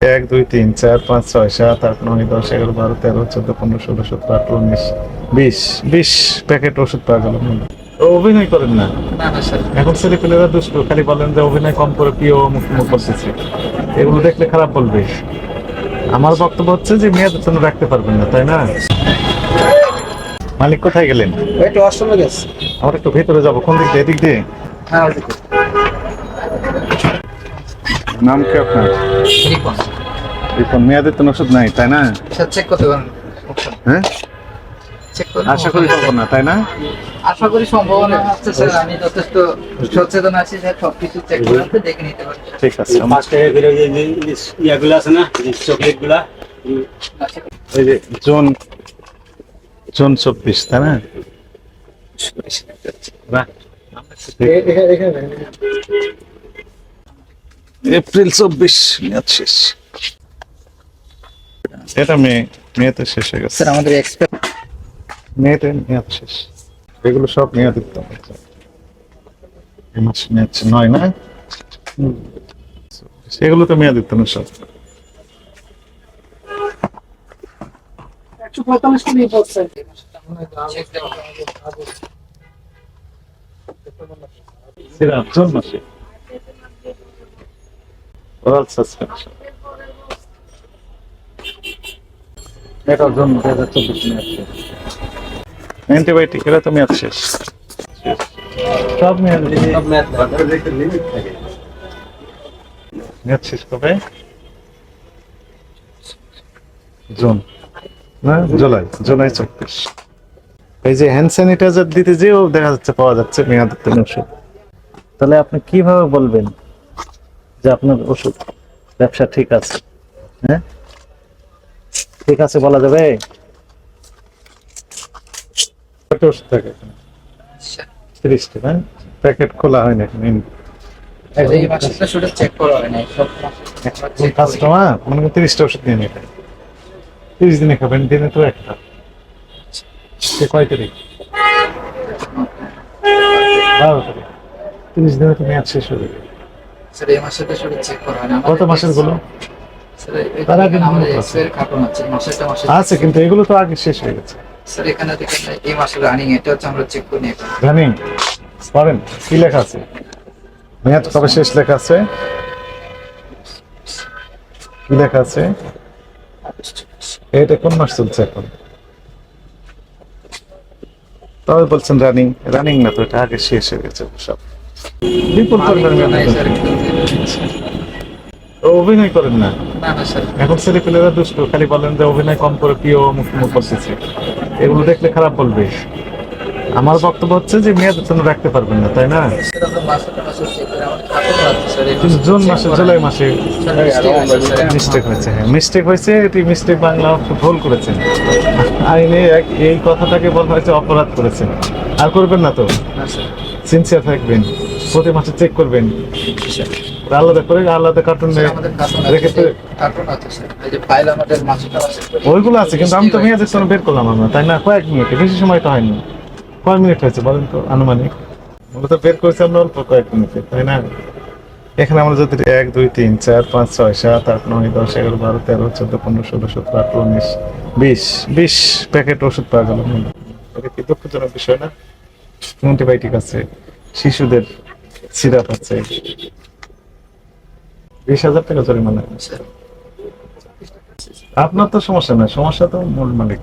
এক দুই তিন চার পাঁচ ছয় সাত আট নয় দশ এগারো বারো তেরো চোদ্দ পনেরো ষোলো সতেরো আঠারো উনিশ বিশ বিশ প্যাকেট ওষুধ পাওয়া গেল। ও অভিনয় করেন না? এখন ছেলেপেলেরা দুষ্ট খালি বলেন যে অভিনয় কম করে প্রিয় মুখ মুখ এগুলো দেখলে খারাপ বলবে। আমার বক্তব্য হচ্ছে যে মেয়েদের জন্য রাখতে পারবেন না তাই না? মালিক কোথায় গেলেন? একটু অষ্টমে গেছে। আমরা একটু ভেতরে যাব। কোন দিক দিয়ে? এদিক দিয়ে? হ্যাঁ নাম কি আপনার? রিপন। মেয়াদের তো ওষুধ নাই তাই না? স্যার চেক করতে পারেন হ্যাঁ? চেক আশা করি পাবো না তাই না? আশা করি সম্ভাবনা আছে স্যার আমি যথেষ্ট সচেতন আছি স্যার সবকিছু চেক করে আপনি দেখে নিতে পারেন ঠিক আছে পাঁচ টাকা করে যে যে- যে ইয়াগুলো আছে না যে চকলেটগুলা আচ্ছা, যে জোন জোন চব্বিশ তাই না? বাহ। এপ্রিল চব্বিশ মেয়াদ শেষ। এটা মে মেয়েতে শেষ হয়ে গেছে। স্যার আমাদের এক্সপার্ট মেয়েতে মেয়াদ শেষ। এগুলো সব মেয়াদ দিতে হবে। এই মাস মেয়াদ নয় না এগুলো তো মেয়াদ দিতে না সব। একশো পঁয়তাল্লিশ পড়ছে মাসে। ওরাল সাসপেনশন এটা জুন দু হাজার চব্বিশ মেয়াদ অ্যান্টিবায়োটিক এরা তো মেয়াদ শেষ। শেষ। সব মেয়াদ মেয়াদ শেষ কবে? জুন। না জুলাই। জুলাই চব্বিশ। এই যে হ্যান্ড স্যানিটাইজার দিতে যেও দেখা যাচ্ছে পাওয়া যাচ্ছে মেয়াদ ওষুধ তাহলে আপনি কীভাবে বলবেন? যে আপনার ওষুধ ব্যবসা ঠিক আছে। হ্যাঁ? ঠিক আছে বলা যাবে? ওষুধ থাকে তিরিশটি না? প্যাকেট খোলা হয় না কাস্টমার মনে করেন তিরিশটা ওষুধ নিয়ে নিতে তিরিশ দিনে খাবেন দিনে তো একটা। কয় তারিখ? বারো তারিখ। তিরিশ দিনে তো মেয়াদ শেষ হয়ে যাবে। স্যার এই শুধু চেক করা হয় না কত মাসেরগুলো তার আগে আমাদের এক্সপায়ার আছে মাসেরটা মাসে আছে কিন্তু এগুলো তো আগে শেষ হয়ে গেছে। স্যার এখানে দেখেন এই মাসের রানিং এটা হচ্ছে আমরা চেক করে নিয়ে জানেন পড়েন কি লেখা আছে? মেয়াদ কবে শেষ লেখা আছে? কি লেখা আছে? এটা কোন মাস চলছে এখন? তবে বলছেন রানিং রানিং না তো এটা আগে শেষ হয়ে গেছে সব। বিপুল ও অভিনয় করেন না? এখন ছেলেপেলেরা দুষ্ট খালি বলেন যে অভিনয় কম করে প্রিয় মুখ মুখ করতেছে এগুলো দেখলে খারাপ বলবে। আমার বক্তব্য হচ্ছে যে মেয়াদের জন্য রাখতে পারবেন না তাই না? জুন মাসে জুলাই মাসে। মিস্টেক হয়েছে হ্যাঁ মিস্টেক হয়েছে এটি মিস্টেক বাংলা ভুল করেছেন। আইনে এক- এই কথাটাকে বলা হয়েছে অপরাধ করেছেন। আর করবেন না তো? সিনসিয়ার থাকবেন। প্রতি মাসে চেক করবেন। আলাদা করে আলাদা কার্টুন রেখে ওইগুলো আছে কিন্তু আমি তো মেয়াদের জন্য বের করলাম আমরা তাই না? কয়েক মিনিটে বেশি সময় তো হয়নি। কয় মিনিট হয়েছে বলেন তো আনুমানিক। মূলত বের করেছি আমরা অল্প কয়েক মিনিটে তাই না? এখানে আমরা যদি এক দুই তিন চার পাঁচ ছয় সাত আট নয় দশ এগারো বারো তেরো চোদ্দ পনেরো ষোলো সতেরো আঠারো উনিশ বিশ বিশ প্যাকেট ওষুধ পাওয়া গেল। এটা কি দুঃখজনক বিষয় না? অ্যান্টিবায়োটিক আছে শিশুদের সিরাপ আছে বিশ হাজার টাকা জরিমানা। আপনার তো সমস্যা নাই সমস্যা তো মূল মালিক